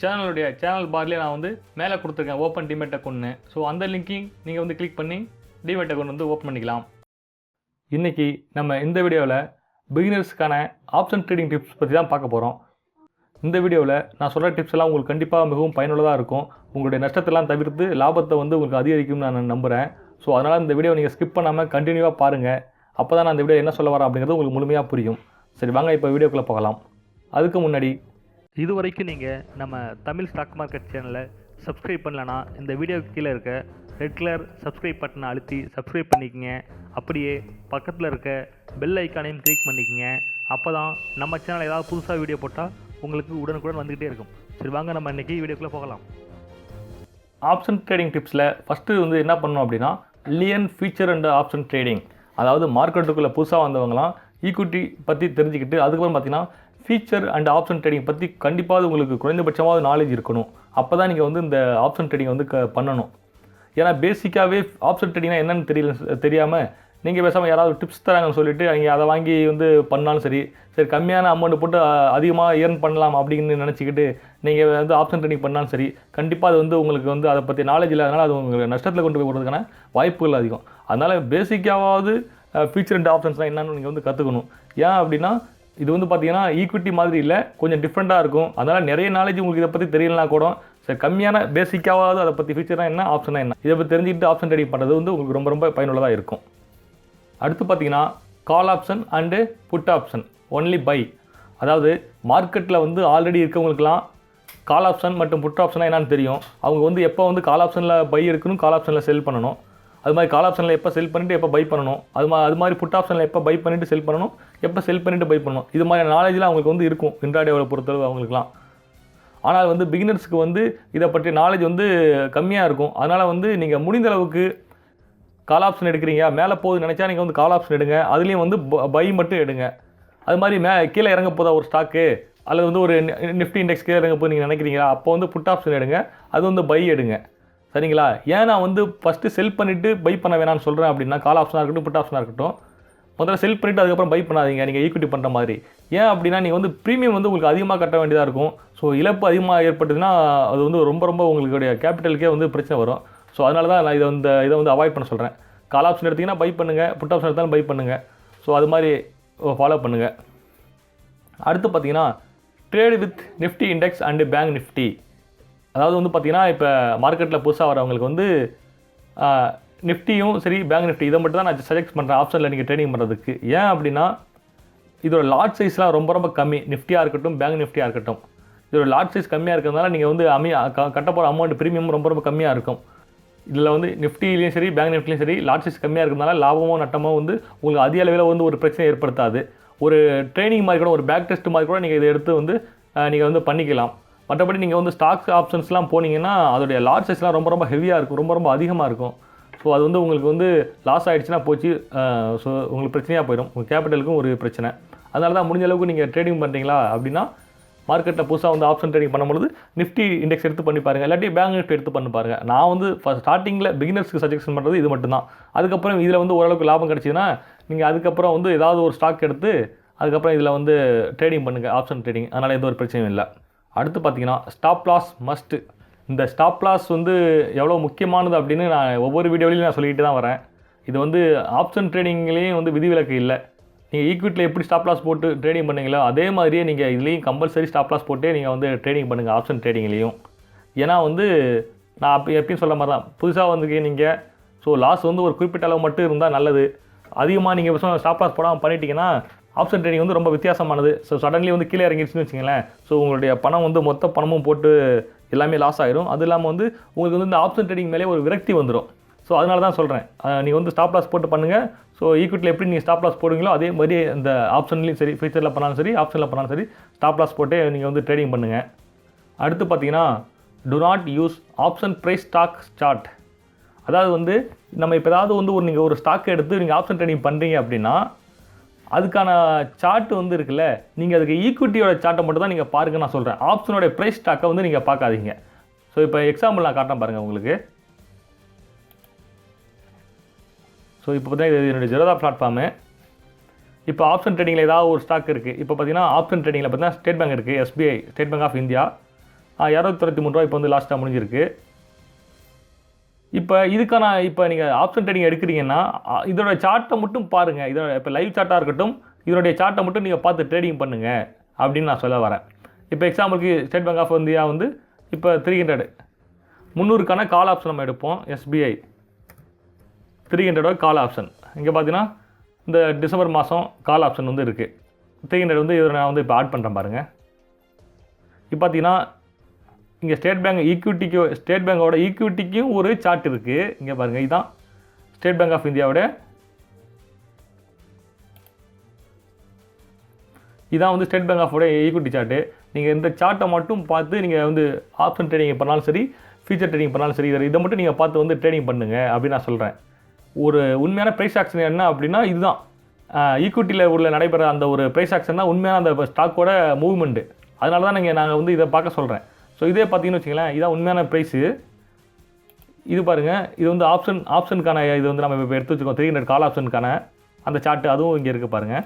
சேனலுடைய சேனல் பார்லேயே நான் வந்து மேலே கொடுத்துருக்கேன் ஓப்பன் டிமேட் அக்கௌண்ட்னு ஸோ அந்த லிங்க்கையும் நீங்கள் வந்து கிளிக் பண்ணி டிமேட் அக்கௌண்ட் வந்து ஓப்பன் பண்ணிக்கலாம். இன்றைக்கி நம்ம இந்த வீடியோவில் பிகினர்ஸ்க்கான ஆப்ஷன் ட்ரேடிங் டிப்ஸ் பற்றி தான் பார்க்க போகிறோம் இந்த வீடியோவில் நான் சொல்கிற டிப்ஸ் எல்லாம் உங்களுக்கு கண்டிப்பாக மிகவும் பயனுள்ளதாக இருக்கும். உங்களுடைய நஷ்டத்தெல்லாம் தவிர்த்து லாபத்தை வந்து உங்களுக்கு அதிகரிக்கும்னு நான் நம்புகிறேன் ஸோ அதனால் இந்த வீடியோ நீங்கள் ஸ்கிப் பண்ணாமல் கண்டினியூவாக பாருங்கள் அப்போ தான் நான் இந்த வீடியோ என்ன சொல்ல வரேன் அப்படிங்கிறது உங்களுக்கு முழுமையாக புரியும். சரி வாங்க இப்போ வீடியோக்குள்ளே போகலாம். அதுக்கு முன்னாடி இது வரைக்கும் நீங்கள் நம்ம தமிழ் ஸ்டாக் மார்க்கெட் சேனலை சப்ஸ்கிரைப் பண்ணலனா இந்த வீடியோக்கு கீழே இருக்க ரெட் கலர் சப்ஸ்கிரைப் பட்டனை அழுத்தி சப்ஸ்கிரைப் பண்ணிக்கங்க. அப்படியே பக்கத்தில் இருக்க பெல் ஐக்கானையும் கிளிக் பண்ணிக்கங்க. அப்போ தான் நம்ம சேனல் ஏதாவது புதுசாக வீடியோ போட்டால் உங்களுக்கு உடனுக்குடன் வந்துக்கிட்டே இருக்கும். சரி வாங்க நம்ம இன்றைக்கி வீடியோக்குள்ளே போகலாம். ஆப்ஷன் ட்ரேடிங் டிப்ஸில் ஃபஸ்ட்டு வந்து என்ன பண்ணணும் அப்படின்னா learn future and option trading அதாவது மார்க்கெட்டுக்குள்ளே புதுசாக வந்தவங்களாம் ஈக்குவிட்டி பற்றி தெரிஞ்சுக்கிட்டு அதுக்கப்புறம் பார்த்திங்கன்னா ஃபீச்சர் அண்ட் ஆப்ஷன் ட்ரேடிங் பற்றி கண்டிப்பாக உங்களுக்கு குறைந்தபட்சமாவது நாலேஜ் இருக்கணும். அப்போ தான் நீங்கள் வந்து இந்த ஆப்ஷன் ட்ரேடிங் வந்து க பண்ணணும். ஏன்னா பேசிக்காகவே ஆப்ஷன் ட்ரேடிங்னா என்னென்னு தெரியல தெரியாமல் நீங்கள் பேசாமல் யாராவது டிப்ஸ் தராங்கன்னு சொல்லிட்டு நீங்கள் அதை வாங்கி வந்து பண்ணாலும் சரி சரி கம்மியான அமௌண்ட் போட்டு அதிகமாக ஏர்ன் பண்ணலாம் அப்படின்னு நினச்சிக்கிட்டு நீங்கள் வந்து ஆப்ஷன் ட்ரேடிங் பண்ணாலும் சரி கண்டிப்பாக அது வந்து உங்களுக்கு வந்து அதை பற்றி நாலேஜ் இல்லாதனால அது உங்களுக்கு நஷ்டத்தில் கொண்டு போய் விடுறதுக்கான வாய்ப்புகள் அதிகம். அதனால் பேசிக்காவது ஃபியூச்சர் அண்ட் ஆப்ஷன்ஸ்லாம் என்னென்னு நீங்கள் வந்து கற்றுக்கணும் ஏன் அப்படின்னா இது வந்து பார்த்தீங்கன்னா ஈக்விட்டி மாதிரி இல்லை கொஞ்சம் டிஃப்ரெண்ட்டாக இருக்கும். அதனால் நிறைய நாலேஜ் உங்களுக்கு இதை பற்றி தெரியலனா கூட சரி கம்மியான பேசிக்காவது அதை பற்றி ஃபீச்சர்னா என்ன ஆப்ஷனாக என்ன? இதை பற்றி தெரிஞ்சுக்கிட்டு ஆப்ஷன் ட்ரேடிங் பண்ணுறது வந்து உங்களுக்கு ரொம்ப ரொம்ப பயனுள்ளதாக இருக்கும். அடுத்து பார்த்தீங்கன்னா call option and put option only buy அதாவது மார்க்கெட்டில் வந்து ஆல்ரெடி இருக்கவங்களுக்குலாம் கால் ஆப்ஷன் மற்றும் புட் ஆப்ஷனாக என்னன்னு தெரியும். அவங்க வந்து எப்போ வந்து கால் ஆப்ஷனில் பை இருக்கணும் கால் ஆப்ஷனில் செல் பண்ணணும். அது மாதிரி கால் ஆப்ஷனில் எப்போ செல் பண்ணிவிட்டு எப்போ பை பண்ணணும்? அது மாதிரி அது மாதிரி புட் ஆப்ஷனில் எப்போ பை பண்ணிவிட்டு செல் பண்ணணும்? எப்போ செல் பண்ணிவிட்டு பை பண்ணணும்? இது மாதிரி நாலேஜ்லாம் அவங்களுக்கு வந்து இருக்கும். இன்ட்ராடேவில் பொறுத்தளவு அவங்களுக்குலாம் ஆனால் வந்து பிகினர்ஸ்க்கு வந்து இதை பற்றிய நாலேஜ் வந்து கம்மியாக இருக்கும். அதனால் வந்து நீங்கள் முடிந்த அளவுக்கு கால் ஆப்ஷன் எடுக்கிறீங்க. மேலே போகுது நினச்சா நீங்கள் வந்து கால் ஆப்ஷன் எடுங்க. அதுலேயும் வந்து பை மட்டும் எடுங்க. அது மாதிரி மே கீழே இறங்க போதா ஒரு ஸ்டாக்கு அல்லது வந்து ஒரு நிஃப்டி இண்டெக்ஸ் கீழே இறங்க போது நீங்கள் நினைக்கிறீங்களா? அப்போ வந்து புட் ஆப்ஷன் எடுங்க. அது வந்து பை எடுங்க. சரிங்களா? ஏன் நான் வந்து ஃபஸ்ட்டு செல் பண்ணிவிட்டு பை பண்ண வேணாம்னு சொல்கிறேன் அப்படின்னா கால் ஆப்ஷனாக இருக்கட்டும் புட் ஆப்ஷனாக இருக்கட்டும் முதல்ல செல் பண்ணிவிட்டு அதுக்கப்புறம் பை பண்ணாதீங்க நீங்கள் ஈக்விட்டி பண்ணுற மாதிரி. ஏன் அப்படின்னா நீங்கள் வந்து ப்ரீமியம் வந்து உங்களுக்கு அதிகமாக கட்ட வேண்டியதாக இருக்கும். ஸோ இழப்பு அதிகமாக ஏற்பட்டுதுன்னா அது வந்து ரொம்ப ரொம்ப உங்களுடைய கேபிட்டலுக்கே வந்து பிரச்சனை வரும். ஸோ அதனால தான் நான் இதை வந்து இதை வந்து அவாய்ட் பண்ண சொல்கிறேன் கால் ஆப்ஷன் எடுத்திங்கன்னா பை பண்ணுங்கள் புட் ஆப்ஷன் எடுத்தாலும் பை பண்ணுங்கள் ஸோ அது மாதிரி ஃபாலோ பண்ணுங்கள் அடுத்து பார்த்தீங்கன்னா trade with Nifty index and bank Nifty அதாவது வந்து பார்த்தீங்கன்னா இப்போ மார்க்கெட்டில் புதுசாக வரவங்களுக்கு வந்து நிஃப்டியும் சரி பேங்க் நிஃப்டி இதை மட்டும் தான் நான் சஜெக்ட் பண்ணுறேன் ஆப்ஷனில் நீங்கள் ட்ரேடிங் பண்ணுறதுக்கு ஏன் அப்படின்னா இதோட லார்ஜ் சைஸ்லாம் ரொம்ப ரொம்ப கம்மி. நிஃப்டியாக இருக்கட்டும் பேங்க் நிஃப்டியாக இருக்கட்டும். இதோட லாட் சைஸ் கம்மியாக இருக்கிறதுனால நீங்கள் வந்து அமி கட்ட போகிற அமௌண்ட் ப்ரீமியம் ரொம்ப ரொம்ப கம்மியாக இருக்கும். இதில் வந்து நிஃப்டிலையும் சரி பேங்க் நிஃப்டிலையும் சரி லாட் சைஸ் கம்மியாக இருக்கிறதுனால லாபமோ நட்டமோ வந்து உங்களுக்கு அதிக அளவில் வந்து ஒரு பிரச்சனை ஏற்படுத்தாது. ஒரு ட்ரைனிங் மாதிரி கூட ஒரு பேக் டெஸ்ட் மாதிரி கூட நீங்கள் இதை எடுத்து வந்து நீங்கள் வந்து பண்ணிக்கலாம். மற்றபடி நீங்கள் வந்து ஸ்டாக்ஸ் ஆப்ஷன்ஸ்லாம் போனீங்கன்னா அதோடைய லார்ஜ் சைஸ்லாம் ரொம்ப ரொம்ப ஹெவியாக இருக்கும் ரொம்ப ரொம்ப அதிகமாக இருக்கும். ஸோ அது வந்து உங்களுக்கு வந்து லாஸ் ஆகிடுச்சுன்னா போச்சு ஸோ உங்களுக்கு பிரச்சனையாக போயிடும். உங்கள் கேபிட்டலுக்கும் ஒரு பிரச்சனை. அதனால தான் முடிஞ்ச அளவுக்கு நீங்கள் ட்ரேடிங் பண்ணுறீங்களா அப்படின்னா மார்க்கெட்டில் புதுசாக வந்து ஆப்ஷன் ட்ரேடிங் பண்ணும்பொழுது நிஃப்டி இண்டெக்ஸ் எடுத்து பண்ணி பாருங்கள் இல்லாட்டி பேங்க் நிஃப்டி எடுத்து பண்ணி பாருங்கள் நான் வந்து ஃபஸ்ட் ஸ்டார்டிங்கில் பிகினர்ஸ்க்கு சஜஷன் பண்ணுறது இது மட்டும்தான். அதுக்கப்புறம் இதில் வந்து ஓரளவுக்கு லாபம் கிடச்சிதுன்னா நீங்கள் அதுக்கப்புறம் வந்து ஏதாவது ஒரு ஸ்டாக் எடுத்து அதுக்கப்புறம் இதில் வந்து ட்ரேடிங் பண்ணுங்கள் ஆப்ஷன் ட்ரேடிங் அதனால் எந்த ஒரு பிரச்சனையும் இல்லை. அடுத்து பார்த்தீங்கன்னா ஸ்டாப் லாஸ் மஸ்ட்டு இந்த ஸ்டாப் லாஸ் வந்து எவ்வளோ முக்கியமானது அப்படின்னு நான் ஒவ்வொரு வீடியோலையும் நான் சொல்லிட்டு தான் வரேன். இது வந்து ஆப்ஷன் ட்ரேடிங்லேயும் வந்து விதிவிலக்கு இல்லை. நீங்கள் ஈக்விட்டியில் எப்படி ஸ்டாப் லாஸ் போட்டு ட்ரேடிங் பண்ணீங்களோ அதே மாதிரியே நீங்கள் இதுலேயும் கம்பல்சரி ஸ்டாப் லாஸ் போட்டே நீங்கள் வந்து ட்ரேடிங் பண்ணுங்கள் ஆப்ஷன் ட்ரேடிங்லேயும் ஏன்னா வந்து நான் அப்போ எப்பயும் சொல்ல மாதிரி தான் புதுசாக வந்துருக்கீங்க நீங்கள் ஸோ லாஸ் வந்து ஒரு குறிப்பிட்ட அளவு மட்டும் இருந்தால் நல்லது. அதிகமாக நீங்கள் ஸ்டாப் லாஸ் போடாமல் பண்ணிட்டீங்கன்னா ஆப்ஷன் ட்ரேடிங் வந்து ரொம்ப வித்தியாசமானது. ஸோ சடன்லி வந்து கீழே இறங்கிடுச்சுன்னு வச்சுங்களேன் ஸோ உங்களுடைய பணம் வந்து மொத்த பணமும் போட்டு எல்லாமே லாஸ் ஆகிரும் அது இல்லாமல் வந்து உங்களுக்கு வந்து இந்த ஆப்ஷன் ட்ரேடிங் மேலே ஒரு விரக்தி வந்துடும் ஸோ அதனால தான் சொல்கிறேன் நீங்கள் வந்து ஸ்டாப் லாஸ் போட்டு பண்ணுங்கள் ஸோ ஈக்விட்டியில் எப்படி நீங்கள் ஸ்டாப் லாஸ் போடுவீங்களோ அதே மாதிரி இந்த ஆப்ஷன்லையும் சரி ஃபியூச்சரில் பண்ணாலும் சரி ஆப்ஷனில் பண்ணாலும் சரி ஸ்டாப் லாஸ் போட்டே நீங்கள் வந்து ட்ரேடிங் பண்ணுங்கள் அடுத்து பார்த்தீங்கன்னா do not use option price stock chart அதாவது வந்து நம்ம இப்போ ஏதாவது வந்து ஒரு நீங்கள் ஒரு ஸ்டாக் எடுத்து நீங்கள் ஆப்ஷன் ட்ரேடிங் பண்ணுறீங்க அப்படின்னா அதுக்கான சார்ட் வந்து இருக்குல்ல நீங்கள் அதுக்கு ஈக்விட்டியோட சார்ட்டை மட்டும் தான் நீங்கள் பாருங்க நான் சொல்கிறேன் ஆப்ஷனோட ப்ரைஸ் ஸ்டாக்கை வந்து நீங்கள் பார்க்காதீங்க. ஸோ இப்போ எக்ஸாம்பிள் நான் காட்டேன் பாருங்கள் உங்களுக்கு. ஸோ இப்போ பார்த்தீங்கன்னா இது என்னுடைய ஜெரோதா பிளாட்ஃபார்மு இப்போ ஆப்ஷன் ட்ரேடிங்கில் ஏதாவது ஒரு ஸ்டாக் இருக்குது இப்போ பார்த்தீங்கன்னா ஆப்ஷன் ட்ரேடிங்கில் பார்த்தீங்கன்னா ஸ்டேட் பேங்க் இருக்குது SBI State Bank of India இரநூத்தி தொண்ணூற்றி மூணு ரூபா இப்போ வந்து லாஸ்ட்டாக முடிஞ்சிருக்கு. இப்போ இதுக்கான இப்போ நீங்கள் ஆப்ஷன் ட்ரேடிங் எடுக்கிறீங்கன்னா அ, இதோட சார்ட்டை மட்டும் பாருங்கள் இதோட இப்போ லைவ் சார்ட்டாக இருக்கட்டும் இதனுடைய சார்ட்டை மட்டும் நீங்கள் பார்த்து ட்ரேடிங் பண்ணுங்கள் அப்படின்னு நான் சொல்ல வரேன். இப்போ எக்ஸாம்பிளுக்கு ஸ்டேட் பேங்க் ஆஃப் இந்தியா வந்து இப்போ த்ரீ ஹண்ட்ரடு முந்நூறுக்கான கால் ஆப்ஷன் நம்ம எடுப்போம் எஸ்பிஐ த்ரீ ஹண்ட்ரடோட கால் ஆப்ஷன் இங்கே பார்த்தீங்கன்னா இந்த டிசம்பர் மாதம் கால் ஆப்ஷன் வந்து இருக்குது த்ரீ ஹண்ட்ரட் வந்து இதில் நான் வந்து இப்போ ஆட் பண்ணுறேன் பாருங்கள் இப்போ பார்த்தீங்கன்னா இங்கே ஸ்டேட் பேங்க் ஈக்விட்டிக்கு ஸ்டேட் பேங்கோட ஈக்விட்டிக்கும் ஒரு சார்ட் இருக்குது இங்கே பாருங்கள் இதுதான் ஸ்டேட் பேங்க் ஆஃப் இந்தியாவோட. இதான் வந்து ஸ்டேட் பேங்க் ஆஃபோட ஈக்விட்டி சார்ட்டு. நீங்கள் இந்த சார்ட்டை மட்டும் பார்த்து நீங்கள் வந்து ஆப்ஷன் ட்ரேடிங் பண்ணாலும் சரி ஃபியூச்சர் ட்ரேடிங் பண்ணாலும் சரி இதை இதை மட்டும் நீங்கள் பார்த்து வந்து ட்ரேடிங் பண்ணுங்கள் அப்படின்னு நான் சொல்கிறேன் ஒரு உண்மையான ப்ரைஸ் ஆக்ஷன் என்ன அப்படின்னா இதுதான். ஈக்விட்டியில் உள்ள நடைபெற அந்த ஒரு ப்ரைஸ் ஆக்ஷன் தான் உண்மையான அந்த ஸ்டாக்கோட மூவ்மெண்ட்டு அதனால தான் நீங்கள் நாங்கள் வந்து இதை பார்க்க சொல்கிறேன் ஸோ இதே பார்த்தீங்கன்னு வச்சுங்களேன் இதான் உண்மையான ப்ரைஸு இது பாருங்கள் இது வந்து ஆப்ஷன் ஆப்ஷனுக்கான இது வந்து நம்ம இப்போ எடுத்து வச்சுக்கோம் த்ரீ ஹண்ட்ரட் கால் ஆப்ஷனுக்கான அந்த சார்ட்டு அதுவும் இங்கே இருக்குது பாருங்கள்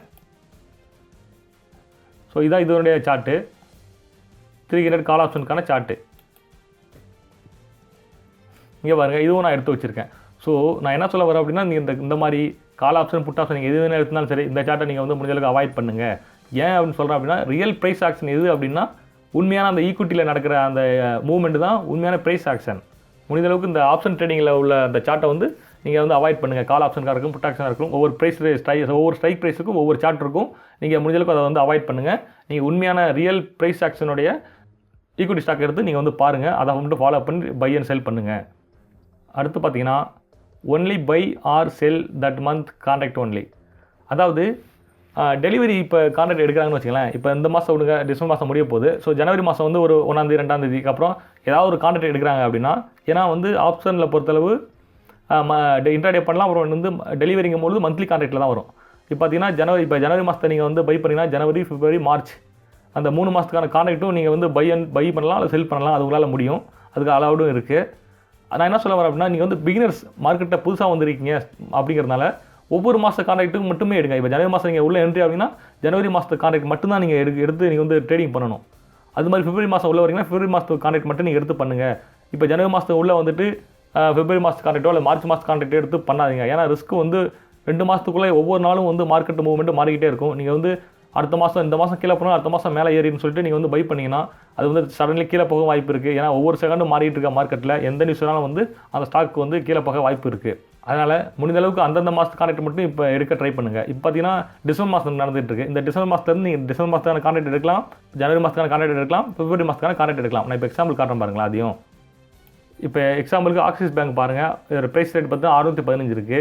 ஸோ இதான் இதனுடைய சார்ட்டு த்ரீ ஹண்ட்ரட் கால் ஆப்ஷனுக்கான சார்ட்டு இங்கே பாருங்கள் இதுவும் நான் எடுத்து வச்சுருக்கேன். ஸோ நான் என்ன சொல்ல வரேன் அப்படின்னா நீங்கள் இந்த இந்த மாதிரி கால் ஆப்ஷன் புட் ஆப்ஷன் நீங்கள் எது வேணால் எடுத்தாலும் சரி இந்த சார்ட்டை நீங்கள் வந்து முடிஞ்சளவுக்கு அவாய்ட் பண்ணுங்கள் ஏன் அப்படின்னு சொல்கிறேன் அப்படின்னா ரியல் ப்ரைஸ் ஆக்ஷன் எது அப்படின்னா உண்மையான அந்த ஈக்விட்டியில் நடக்கிற அந்த மூவ்மெண்ட் தான் உண்மையான ப்ரைஸ் ஆக்ஷன் முடிந்தளவுக்கு இந்த ஆப்ஷன் ட்ரேடிங்கில் உள்ள அந்த சார்ட்டை வந்து நீங்கள் வந்து அவாய்ட் பண்ணுங்கள் கால் ஆப்ஷனுக்காக இருக்கும் புட் ஆப்ஷனாக இருக்கும் ஒவ்வொரு ப்ரைஸ் ஸ்ட்ரை ஒவ்வொரு ஸ்ட்ரைக் ப்ரைஸுக்கும் ஒவ்வொரு சார்ட் இருக்கும். நீங்கள் முடிஞ்சளவுக்கு அதை வந்து அவாய்ட் பண்ணுங்கள் நீங்கள் உண்மையான ரியல் ப்ரைஸ் ஆக்ஷனுடைய ஈக்குவிட்டி ஸ்டாக் எடுத்து நீங்கள் வந்து பாருங்கள் அதை மட்டும் ஃபாலோ பண்ணி பை அண்ட் செல் பண்ணுங்கள் அடுத்து பார்த்தீங்கன்னா only buy or sell that month contract only அதாவது டெலிவரி இப்போ கான்ட்ராக்ட் எடுக்கிறாங்கன்னு வச்சுக்கலாம் இப்போ இந்த மாதம் விடுங்க டிசம்பர் மாதம் முடிய போகுது. ஸோ ஜனவரி மாதம் வந்து ஒரு ஒன்றாந்தேதி ரெண்டாந்தேதிக்கு அப்புறம் ஏதாவது ஒரு கான்ட்ராக்ட் எடுக்கிறாங்க அப்படின்னா ஏன்னா வந்து ஆப்ஷனில் பொறுத்தளவு இன்டர்டே பண்ணலாம். அப்புறம் வந்து டெலிவரிங்கும் பொழுது மந்த்லி கான்ட்ராக்டில் தான் வரும். இப்போ பார்த்தீங்கன்னா ஜனவரி இப்போ ஜனவரி மாதத்தை நீங்கள் வந்து பை பண்ணிங்கன்னா ஜனவரி ஃபிப்ரவரி மார்ச் அந்த மூணு மாதத்துக்கான கான்ட்ராக்ட்டும் நீங்கள் வந்து பை அண்ட் பை பண்ணலாம் அல்லது செல் பண்ணலாம். அது உங்களால் முடியும். அதுக்கு அலவுடும் இருக்குது நான் என்ன சொல்ல வரேன் அப்படின்னா நீங்கள் வந்து பிகினர்ஸ் மார்க்கெட்டில் புதுசாக வந்திருக்கீங்க அப்படிங்கிறதுனால ஒவ்வொரு மாத கான்ட்ராக்ட்டுக்கு மட்டுமே எடுங்க. இப்போ ஜனவரி மாதம் நீங்கள் உள்ள என்ட்ரி அப்படின்னா ஜனவரி மாதத்து கான்ட்ராக்ட் மட்டும்தான் நீங்கள் எடுக்க எடுத்து நீங்கள் வந்து ட்ரேடிங் பண்ணணும். அது மாதிரி பிப்ரவரி மாதம் உள்ள வரீங்கன்னா பிப்ரவரி மாதத்து கான்ட்ராக்ட் மட்டும் நீங்கள் எடுத்து பண்ணுங்கள் இப்போ ஜனவரி மாதத்து உள்ள வந்துட்டு பிப்ரவரி மாதத்து கான்ட்ராக்டோ இல்லை மார்ச் மாதத்து கான்ட்ராக்டோ எடுத்து பண்ணாதீங்க. ஏன்னா ரிஸ்க் வந்து ரெண்டு மாதத்துக்குள்ளே ஒவ்வொரு நாளும் வந்து மார்க்கெட் மூவ்மெண்ட் மாறிக்கிட்டே இருக்கும். நீங்கள் வந்து அடுத்த மாதம் இந்த மாதம் கீழே போனால் அடுத்த மாதம் மேலே ஏறின்னு சொல்லிட்டு நீங்கள் வந்து பை பண்ணிங்கன்னா அது வந்து சடன்லி கீழே போக வாய்ப்பு இருக்குது ஏன்னா ஒவ்வொரு செகண்டும் மாறிட்டு இருக்க மார்க்கெட்டில் எந்த நியூஸ் வேணாலும் வந்து அந்த ஸ்டாக் வந்து கீழே போக வாய்ப்பு இருக்குது அதனால் முடிந்த அளவுக்கு அந்தந்த மாதத்து கான்ட்ராக்ட் மட்டும் இப்போ எடுக்க ட்ரை பண்ணுங்கள் இப்போ பார்த்தீங்கன்னா டிசம்பர் மாதம் நடந்துட்டு இருக்கு. இந்த டிசம்பர் மாதத்துலேருந்து நீங்கள் டிசம்பர் மாதத்துக்கான கான்ட்ராக்ட் எடுக்கலாம். ஜனவரி மாதத்துக்கான கான்ட்ராக்ட் எடுக்கலாம். பிப்ரவரி மாதத்துக்கான கான்ட்ராக்ட் எடுக்கலாம். நான் இப்போ எக்ஸாம்பிள் காட்டுறேன் பாருங்களா அதையும். இப்போ எக்ஸாம்பிளுக்கு ஆக்சிஸ் பேங்க் பாருங்கள் இதோட ப்ரைஸ் ரேட் பார்த்தீங்கன்னா அறுநூற்றி பதினஞ்சு இருக்குது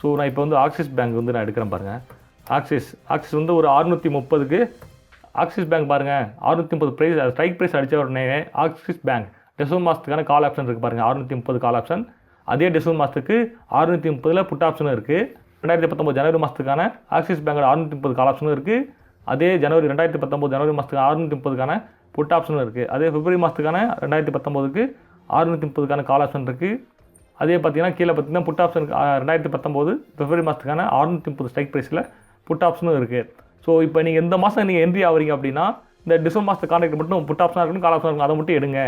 ஸோ நான் இப்போ வந்து ஆக்சிஸ் பேங்க் வந்து நான் எடுக்கிறேன் பாருங்கள் ஆக்சிஸ் ஆக்சிஸ் வந்து ஒரு அறுநூற்றி முப்பதுக்கு ஆக்சிஸ் பேங்க் பாருங்கள் அறுநூற்றி முப்பது ப்ரைஸ் ஸ்ட்ரைக் ப்ரைஸ் அடித்த உடனே ஆக்சிஸ் பேங்க் டிசம்பர் மாதத்துக்கான கால் ஆப்ஷன் இருக்குது பாருங்கள் அறுநூற்றி முப்பது கால் ஆப்ஷன் அதே டிசம்பர் மாதத்துக்கு அறுநூற்றி முப்பதில் புட் ஆப்ஷனும் இருக்குது ரெண்டாயிரத்தி பத்தொம்பது ஜனவரி மாதத்துக்கான ஆக்சிஸ் பேங்கோட அறுநூற்றி முப்பது கால் ஆப்ஷனும் இருக்குது அதே ஜனவரி ரெண்டாயிரத்தி பத்தொம்பது ஜனவரி மாதத்துக்கு அறுநூற்றி முப்பதுக்கான புட் ஆப்ஷனும் இருக்குது அதே பிப்ரவரி மாதத்துக்கான ரெண்டாயிரத்தி பத்தொம்போதுக்கு அறுநூற்றி முப்பதுக்கான கால் ஆப்ஷன் இருக்குது அதே பார்த்தீங்கன்னா கீழே பார்த்தீங்கன்னா புட் ஆப்ஷன் ரெண்டாயிரத்தி பத்தொம்போது பிப்ரவரி மாதத்துக்கான அறுநூற்றி முப்பது ஸ்ட்ரைக் ப்ரைஸில் புட் ஆப்ஷனும் இருக்குது ஸோ இப்போ நீங்கள் இந்த மாதம் நீங்கள் என்ட்ரி ஆகிறீங்க அப்படின்னா இந்த டிசம்பர் மாதத்து கான்ட்ராக்ட் மட்டும் புட் ஆப்ஷனாக இருக்கணும் கால் ஆப்ஷனாக இருக்கணும் அதை மட்டும் எடுங்க.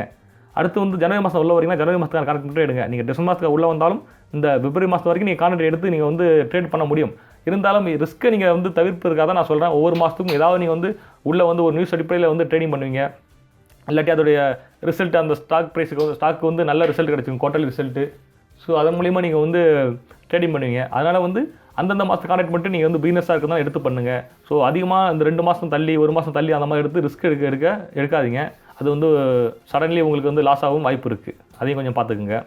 அடுத்து வந்து ஜனவரி மாதம் உள்ள வரீங்கன்னா ஜனவரி மாதத்துக்கான கான்ட்ராக்ட் மட்டும் எடுங்க. நீங்கள் டிசம்பர் மாதத்துக்கு உள்ள வந்தாலும் இந்த பிப்ரவரி மாதம் வரைக்கும் நீங்கள் கான்ட்ராக்ட் எடுத்து நீங்கள் வந்து ட்ரேட் பண்ண முடியும். இருந்தாலும் ரிஸ்க்கை நீங்கள் வந்து தவிர்ப்பதற்காக தான் நான் சொல்கிறேன் ஒவ்வொரு மாதத்துக்கும் ஏதாவது நீங்கள் வந்து உள்ளே வந்து ஒரு நியூஸ் அடிப்படையில் வந்து ட்ரேடிங் பண்ணுவீங்க. இல்லாட்டி அதோடைய ரிசல்ட் அந்த ஸ்டாக் ப்ரைஸுக்கு வந்து ஸ்டாக் வந்து நல்ல ரிசல்ட் கிடைச்சிங்க குவார்டர்லி ரிசல்ட்டு ஸோ அதன் மூலிமா நீங்கள் வந்து ட்ரேடிங் பண்ணுவீங்க. அதனால் வந்து அந்தந்த மாதம் கான்டாக்ட் மட்டும் நீங்கள் வந்து பிகினஸாக இருக்கிறதா எடுத்து பண்ணுங்கள் ஸோ அதிகமாக இந்த ரெண்டு மாதம் தள்ளி ஒரு மாதம் தள்ளி அந்த மாதிரி எடுத்து ரிஸ்க் எடுக்க எடுக்க எடுக்காதீங்க. அது வந்து சடன்லி உங்களுக்கு வந்து லாஸ் ஆகவும் வாய்ப்பு இருக்குது அதையும் கொஞ்சம் பார்த்துக்குங்க.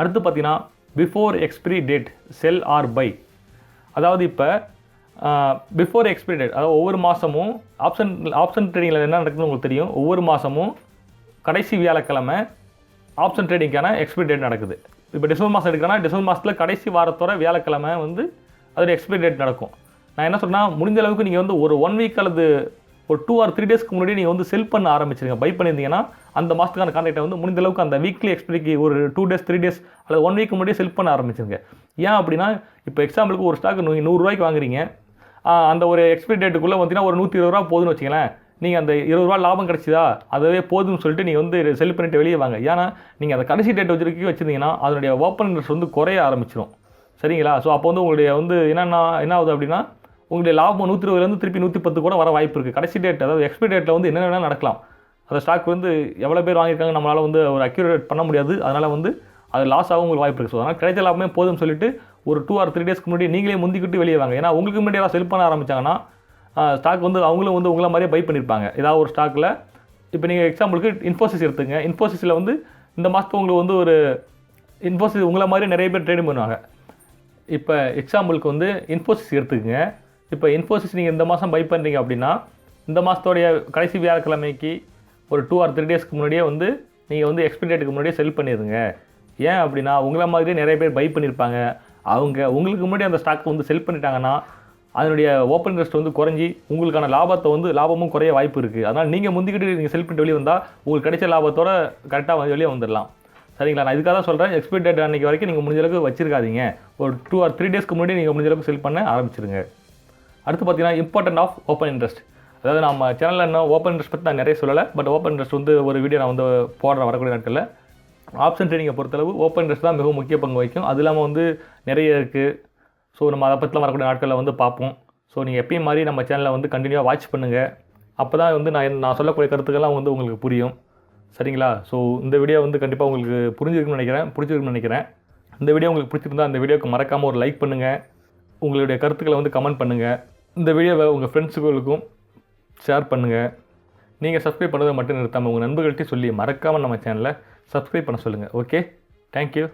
அடுத்து பார்த்தீங்கன்னா before expiry date sell or buy அதாவது இப்போ பிஃபோர் எக்ஸ்பிரி டேட் அதாவது ஒவ்வொரு மாதமும் ஆப்ஷன் ஆப்ஷன் ட்ரேடிங்கில் என்ன நடக்குதுன்னு உங்களுக்கு தெரியும். ஒவ்வொரு மாதமும் கடைசி வியாழக்கிழமை ஆப்ஷன் ட்ரேடிங்க்கான எக்ஸ்பிரி டேட் நடக்குது. இப்போ டிசம்பர் மாதம் எடுக்கிறேன்னா டிசம்பர் மாதத்தில் கடைசி வாரத்தோட வியாழக்கிழமை வந்து அதோட எக்ஸ்பைரி டேட் நடக்கும். நான் என்ன சொல்றேன்னா முடிஞ்ச அளவுக்கு நீங்கள் வந்து ஒரு ஒன் வீக் அல்லது ஒரு டூ ஆர் த்ரீ டேஸ்க்கு முன்னாடி நீங்கள் வந்து செல் பண்ண ஆரம்பிச்சிருங்க. பை பண்ணியிருந்தீங்கன்னா அந்த மாதத்துக்கான கான்ட்ராக்டை வந்து முடிந்த அளவுக்கு அந்த வீக்லி எக்ஸ்பைரிக்கு ஒரு டூ டேஸ் த்ரீ டேஸ் அல்லது ஒன் வீக் முன்னாடியே செல் பண்ண ஆரம்பிச்சிருங்க. ஏன் அப்படின்னா இப்போ எக்ஸாம்பிளுக்கு ஒரு ஸ்டாக் நீங்கள் நூறுரூவாய்க்கு வாங்குறீங்க. அந்த ஒரு எக்ஸ்பைரி டேட்டுக்குள்ளே பார்த்தீங்கன்னா ஒரு நூற்றி இருபது ரூபா போதுன்னு வச்சுங்களேன் நீங்கள் அந்த இருபது ரூபா லாபம் கிடைச்சிதா? அதுவே போதும்னு சொல்லிட்டு நீங்கள் வந்து செல் பண்ணிட்டு வெளியே வாங்க. ஏன்னா நீங்கள் அந்த கடைசி டேட் வச்சிருக்கி வச்சுருந்தீங்கன்னா அதனுடைய ஓப்பன் இன்ட்ரெஸ்ட் வந்து குறைய ஆரம்பிச்சிடும் சரிங்களா? ஸோ அப்போ வந்து உங்களுடைய வந்து என்னென்ன என்ன ஆகுது அப்படின்னா உங்களுடைய லாபம் நூற்றி இருபதுலேருந்து திருப்பி நூற்றி பத்து கூட வர வாய்ப்பு இருக்குது கடைசி டேட் அதாவது எக்ஸ்பைரி டேட்டில் வந்து என்ன வேணால் நடக்கலாம். அந்த ஸ்டாக் வந்து எவ்வளோ பேர் வாங்கியிருக்காங்க நம்மளால் வந்து ஒரு அக்யூரேட் பண்ண முடியாது. அதனால் வந்து அது லாஸ் ஆகும் உங்களுக்கு வாய்ப்பு இருக்குது ஸோ அதனால் கிடைச்ச லாபமே போதும்னு சொல்லிட்டு ஒரு டூ ஆர் த்ரீ டேஸ்க்கு முன்னாடி நீங்களே முந்திக்கிட்டு வெளியே வாங்க. ஏன்னா உங்களுக்கு முன்னாடி யாராவது செல் பண்ண ஆரம்பிச்சாங்கன்னா ஸ்டாக் வந்து அவங்களும் வந்து உங்களை மாதிரியே பை பண்ணியிருப்பாங்க ஏதாவது ஒரு ஸ்டாக்கில் இப்போ நீங்கள் எக்ஸாம்பிளுக்கு இன்ஃபோசிஸ் எடுத்துங்க. இன்ஃபோசிஸில் வந்து இந்த மாதத்துக்கு உங்களுக்கு வந்து ஒரு இன்ஃபோசிஸ் உங்களை மாதிரி நிறைய பேர் ட்ரேடிங் பண்ணுவாங்க. இப்போ எக்ஸாம்பிளுக்கு வந்து இன்ஃபோசிஸ் எடுத்துக்கங்க. இப்போ இன்ஃபோசிஸ் நீங்கள் இந்த மாதம் பை பண்ணுறீங்க அப்படின்னா இந்த மாதத்தோடைய கடைசி வியாழக்கிழமைக்கு ஒரு டூ ஆர் த்ரீ டேஸ்க்கு முன்னாடியே வந்து நீங்கள் வந்து எக்ஸ்பைரி டேட்டுக்கு முன்னாடியே செல் பண்ணிடுங்க ஏன் அப்படின்னா உங்களை மாதிரியே நிறைய பேர் பை பண்ணியிருப்பாங்க அவங்க உங்களுக்கு முன்னாடி அந்த ஸ்டாக் வந்து செல் பண்ணிட்டாங்கன்னா அதனுடைய ஓப்பன் இன்ட்ரெஸ்ட் வந்து குறைஞ்சி உங்களுக்கான லாபத்தை வந்து லாபமும் குறைய வாய்ப்பு இருக்குது அதனால் நீங்கள் முந்திக்கிட்டு நீங்கள் செல் பண்ணிட்டு வெளியே வந்தால் உங்களுக்கு கிடைச்ச லாபத்தோட கரெக்டாக வெளியே வந்துடலாம் சரிங்களா? நான் இதுக்காக தான் சொல்கிறேன் எக்ஸ்பைரி டேட் அன்றைக்கி வரைக்கும் நீங்கள் முடிஞ்ச அளவுக்கு வச்சிருக்காதீங்க. ஒரு டூ ஆர் த்ரீ டேஸ்க்கு முன்னாடி நீங்கள் முடிஞ்ச அளவுக்கு செல் பண்ண ஆரம்பிச்சிருங்க. அடுத்து பார்த்தீங்கன்னா இம்பார்ட்டன்ட் ஆஃப் ஓப்பன் இன்ட்ரெஸ்ட் அதாவது நம்ம சேனலில் இன்னும் ஓப்பன் இன்ட்ரெஸ்ட் பற்றி நான் நிறைய சொல்லலை. பட் ஓப்பன் இன்ட்ரெஸ்ட் வந்து ஒரு வீடியோ நான் வந்து போடுறேன் வரக்கூடிய நாட்களில் ஆப்ஷன் ட்ரேடிங்கை பொறுத்தளவு ஓப்பன் இன்ட்ரெஸ்ட் தான் மிகவும் முக்கிய பங்கு வகிக்கும். அது இல்லாமல் வந்து நிறைய இருக்குது ஸோ நம்ம அதை பற்றிலாம் வரக்கூடிய நாட்களில் வந்து பார்ப்போம். ஸோ நீங்கள் எப்பயும் மாதிரி நம்ம சேனலை வந்து கண்டினியூவாக வாட்ச் பண்ணுங்கள் அப்போ தான் வந்து நான் நான் சொல்லக்கூடிய கருத்துக்கள்லாம் வந்து உங்களுக்கு புரியும். சரிங்களா? ஸோ இந்த வீடியோ வந்து கண்டிப்பாக உங்களுக்கு புரிஞ்சிருக்குன்னு நினைக்கிறேன். பிடிச்சிருக்குன்னு நினைக்கிறேன். இந்த வீடியோ உங்களுக்கு பிடிச்சிருந்தா அந்த வீடியோக்கு மறக்காமல் ஒரு லைக் பண்ணுங்கள் உங்களுடைய கருத்துக்களை வந்து கமெண்ட் பண்ணுங்கள் இந்த வீடியோவை உங்கள் ஃப்ரெண்ட்ஸுகளுக்கும் ஷேர் பண்ணுங்கள் நீங்கள் சப்ஸ்கிரைப் பண்ணுறதை மட்டும் நிறுத்தாமல் உங்கள் நண்பர்கள்ட்டையும் சொல்லி மறக்காமல் நம்ம சேனலை சப்ஸ்கிரைப் பண்ண சொல்லுங்கள் ஓகே தேங்க்யூ